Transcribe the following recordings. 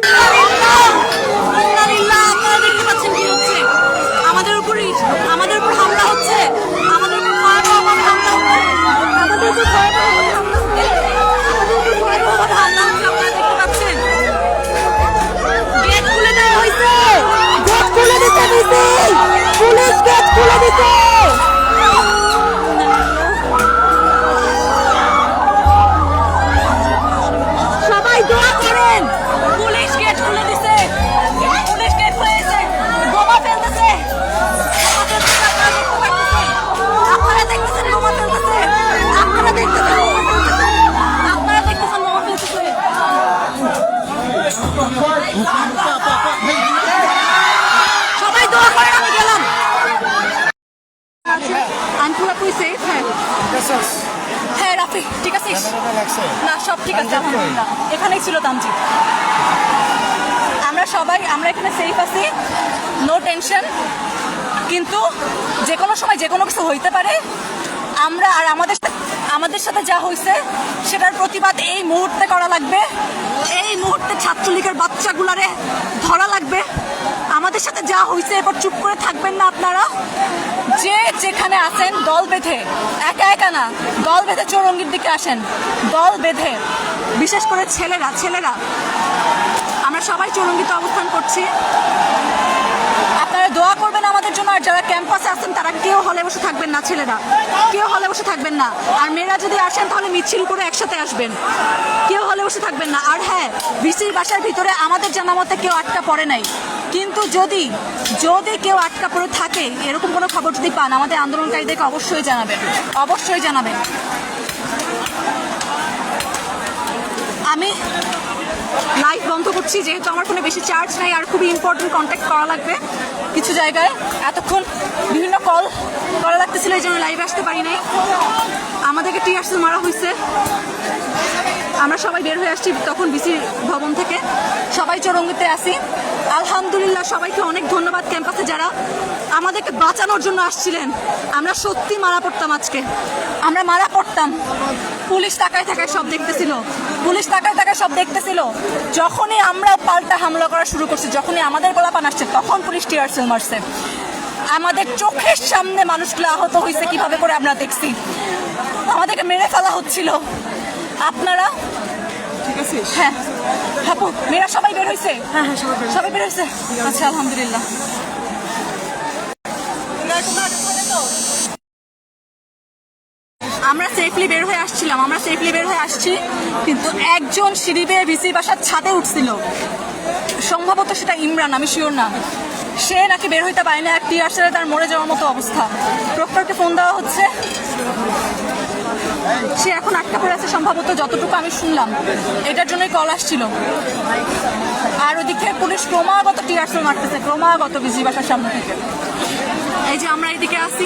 Yeah! Rafi না সব ঠিক আছে আলহামদুলিল্লাহ। এখানেই ছিল দামজি আমরা সবাই আমরা এখানে সেফ আছি নো টেনশন কিন্তু যে কোনো সময় যে কোনো কিছু হইতে পারে। আমরা আর আমাদের আমাদের সাথে যা হয়েছে সেটার প্রতিবাদ এই মুহূর্তে করা লাগবে। এই মুহূর্তে ছাত্রলীগের বাচ্চাগুলারে ধরা লাগবে। আমাদের সাথে যা হয়েছে এবার চুপ করে থাকবেন না আপনারা। যে যেখানে আছেন, দল বেঁধে, একা একা না, দল বেঁধে চৌরঙ্গির দিকে আসেন, দল বেঁধে। বিশেষ করে ছেলেরা ছেলেরা, আমরা সবাই চৌরঙ্গিতে অবস্থান করছি। আপনারা দোয়া করবেন আমাদের জন্য, আর যারা ক্যাম্পাসে আছেন, তারা কেউ হলে বসে থাকবেন না, ছেলেরা। কেউ হলে বসে থাকবেন না। আর মেয়েরা যদি আসেন, তাহলে মিছিল করে একসাথে আসবেন। কেউ হলে বসে থাকবেন না। আর হ্যাঁ ভিসির বাসার ভিতরে আমাদের জানা মতে কেউ আটকা পড়ে নাই। কিন্তু যদি যদি কেউ আটকা পড়ে থাকে, এরকম কোনো খবর যদি পান, আমাদের আন্দোলনকারীদেরকে অবশ্যই জানাবেন। অবশ্যই জানাবেন। আমি লাইভ বন্ধ করছি, যেহেতু আমার ফোনে বেশি চার্জ নাই, আর খুবই ইম্পর্টেন্ট কন্ট্যাক্ট করা লাগবে কিছু জায়গায়। এতক্ষণ বিভিন্ন কল করা লাগতেছিল, এই জন্য লাইভে আসতে পারি নাই। আমাদেরকে টিআরসি মারা হয়েছে। আমরা সবাই বের হয়ে আসছি তখন বিসি ভবন থেকে। সবাই চৌরঙ্গিতে আসি আলহামদুলিল্লাহ সবাইকে অনেক ধন্যবাদ ক্যাম্পাসে যারা আমাদেরকে বাঁচানোর জন্য আসছিলেন। আমরা সত্যি মারা পড়তাম আজকে। আমরা মারা পড়তাম। পুলিশ তাকায় থাকায় সব দেখতেছিল। পুলিশ তাকায় তাকায় সব দেখতেছিল। যখনই আমরা পাল্টা হামলা করা শুরু করছি, যখনই আমাদের গোলাপান আসছে, তখন পুলিশ টিয়ারসেল মারছে। আমাদের চোখের সামনে মানুষগুলো আহত হয়েছে, কীভাবে করে আমরা দেখছি। আমাদেরকে মেরে ফেলা হচ্ছিল। আপনারা হ্যাঁ। হাপু মেয়েরা সবাই বের হয়েছে হ্যাঁ হ্যাঁ সবাই বের হয়েছে আচ্ছা আলহামদুলিল্লাহ। আমরা সেফলি বের হয়ে আসছিলাম আমরা সেফলি বের হয়ে আসছি কিন্তু একজন সিঁড়ি বেয়ে ভিসি বাসার ছাদে উঠছিল। সম্ভবত সেটা ইমরান আমি শিওর না। সে নাকি বের হইতে পারে না এক টিয়ার্সের তার মরে যাওয়ার মতো অবস্থা। প্রক্টরকে ফোন দেওয়া হচ্ছে। সে এখন আটকা পড়ে আছে সম্ভবত যতটুকু আমি শুনলাম। এটার জন্যই কল আসছিল। আর ওদিকে পুলিশ ক্রমাগত টিয়ারসেল মারতেছে, ক্রমাগত বিজি বাসার সামনে থেকে। এই যে আমরা এদিকে আছি,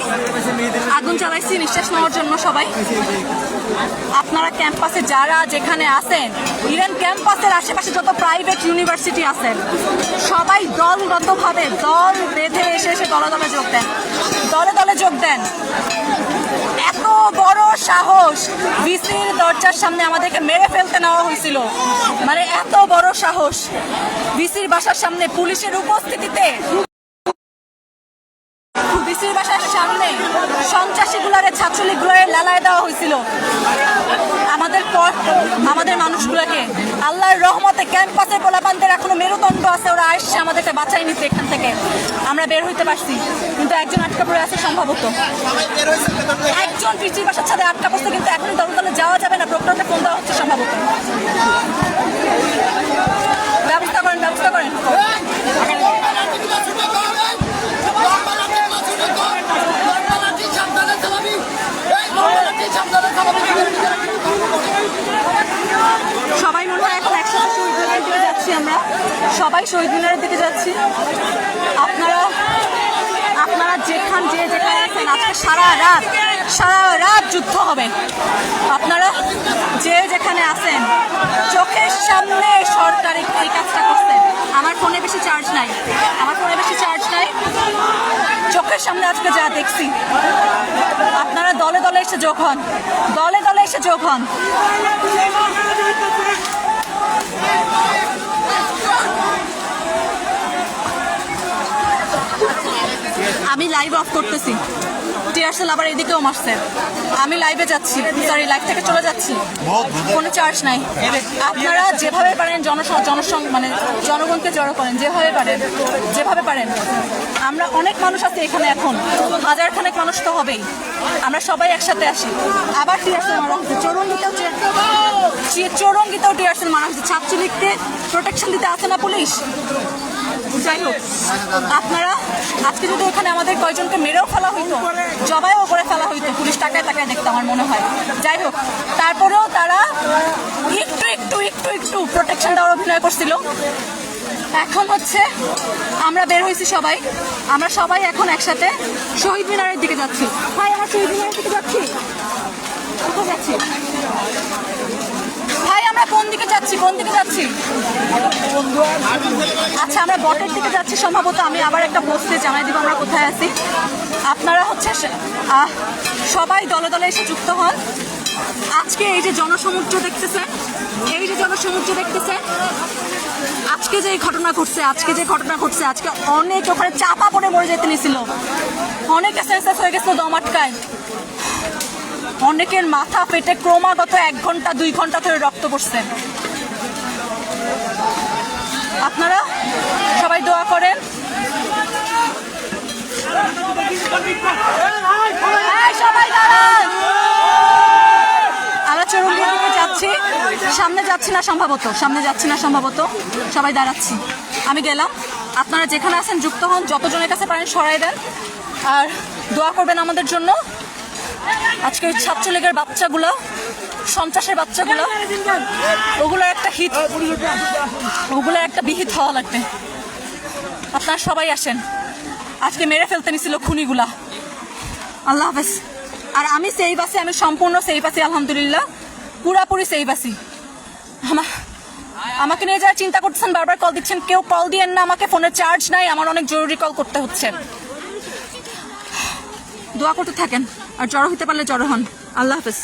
আগুন চালাইছি, নিঃশ্বাস নেওয়ার জন্য সবাই। আপনারা ক্যাম্পাসে যারা যেখানে আছেন ইভেন ক্যাম্পাসের আশেপাশে যত প্রাইভেট ইউনিভার্সিটি আছেন, সবাই দলগতভাবে দল বেঁধে এসে এসে দলে দলে যোগ দেন। দলে দলে যোগ দেন। বড় সাহস। বিসির দরজার সামনে আমাদেরকে মেরে ফেলতে নেওয়া হয়েছিল। মানে এত বড় সাহস। বিসির বাসার সামনে পুলিশের উপস্থিতিতে বিসির বাসার সামনে সন্ত্রাসীগুলারে, ছাত্রলীগগুলারে লালায় দেওয়া হয়েছিল। আমাদের পর আমাদের মানুষগুলোকে আল্লাহর রহমতে ক্যাম্পাসের পোলাপানদের এখনও মেরুদণ্ড আছে, ওরা আসছে আমাদেরকে বাঁচাই নিতে এখান থেকে। আমরা বের হইতে পারছি, কিন্তু একজন আটকা পড়ে আছে সম্ভবত। একজন পিচির বাসার ছাদে আটকা পড়ছে, কিন্তু এখন দলে দলে যাওয়া যাবে না প্রক্টরকে ফোন দেওয়া হচ্ছে সম্ভবত ব্যবস্থা করেন ব্যবস্থা করেন সবাই মনে হয় এখন একসাথে শহীদ মিনারের দিকে যাচ্ছি আমরা। সবাই শহীদ মিনারের দিকে যাচ্ছি। আপনারা আপনারা যেখান যে যেখানে আছেন, আজকে সারা রাত সারা রাত যুদ্ধ হবে। আপনারা যে যেখানে আছেন, চোখের সামনে সরকারি এই কাজটা করছেন আমার ফোনে বেশি চার্জ নাই। আমার ফোনে বেশি চার্জ নাই। চোখের সামনে আজকে যা দেখছি, আপনারা দলে দলে এসে যোগ হন। দলে দলে এসে যোগ হন। আমি লাইভ অফ করতেছি। টিয়ারসেল আবার এদিকেও মারছে। আমি লাইভে যাচ্ছি। সরি লাইভ থেকে চলে যাচ্ছি। কোনো চার্জ নাই। আপনারা যেভাবে পারেন জনস জনসং মানে জনগণকে জড়ো করেন। যেভাবে পারেন। যেভাবে পারেন। আমরা অনেক মানুষ আছে এখানে এখন। হাজারখানে মানুষ তো হবেই। আমরা সবাই একসাথে আসি আবার টিয়ারসেল চৌরঙ্গিতেও চৌরঙ্গিতেও টিয়ারসেল মারা হচ্ছে ছাত্রলীগকে প্রোটেকশন দিতে আসে না পুলিশ। যাই হোক, আপনারা আজকে যদি এখানে আমাদের কয়জনকে মেরেও ফেলা হইতো, জবাইও করে ফেলা হইতো, পুলিশ টাকায় টাকায় দেখতে আমার মনে হয়। যাই হোক, তারপরেও তারা একটু একটু একটু একটু প্রোটেকশন দেওয়ার অভিনয় করছিল। এখন হচ্ছে আমরা বের হয়েছি সবাই। আমরা সবাই এখন একসাথে শহীদ মিনারের দিকে যাচ্ছি। ভাই, আমরা শহীদ মিনারের দিকে যাচ্ছি? কোথায় যাচ্ছি? ভাই, আমরা কোন দিকে যাচ্ছি? কোন দিকে যাচ্ছি? আচ্ছা আমরা বটের দিকে যাচ্ছি সম্ভবত। আমি আবার একটা পোস্টে জানাই দিব আমরা কোথায় আছি। আপনারা হচ্ছে সবাই দলে দলে এসে যুক্ত হন। আজকে এই যে জনসমুদ্র দেখতেছেন, এই যে জনসমুদ্র দেখতেছেন আজকে যে ঘটনা ঘটছে, আজকে যে ঘটনা ঘটছে, আজকে অনেক ওখানে চাপা পড়ে মরে যেতে নিছিল। অনেকে সেন্সাস হয়ে গেছিল দম আটকায়। অনেকের মাথা পেটে ক্রমাগত এক ঘণ্টা, দুই ঘণ্টা ধরে রক্ত পড়ছে। আপনারা সবাই দোয়া করেন। সামনে যাচ্ছি। না সম্ভবত, সামনে যাচ্ছি না সম্ভবত, সবাই দাঁড়াচ্ছি। আমি গেলাম, আপনারা যেখানে আছেন যুক্ত হন, যতজনের কাছে পারেন সরাই দেন, আর দোয়া করবেন আমাদের জন্য। আজকে ছাত্রলীগের বাচ্চাগুলো, সন্ত্রাসের বাচ্চাগুলো, ওগুলো একটা হিট ওগুলো একটা বিহিত হওয়া লাগবে। আপনারা সবাই আসেন। আজকে মেরে ফেলতে নিছিল খুনিগুলা। আল্লাহ হাফেজ। আর আমি সেই বাসে, আমি সম্পূর্ণ সেই বাসি, আলহামদুলিল্লাহ। পুরাপুরি সেই বাসি আমাকে নিয়ে যারা চিন্তা করতেছেন, বারবার কল দিচ্ছেন, কেউ কল দিয়েন না, আমাকে ফোনে চার্জ নাই, আমার অনেক জরুরি কল করতে হচ্ছে। দোয়া করতে থাকেন, আর জড়ো হতে পারলে জড়ো হন। আল্লাহ হাফেজ।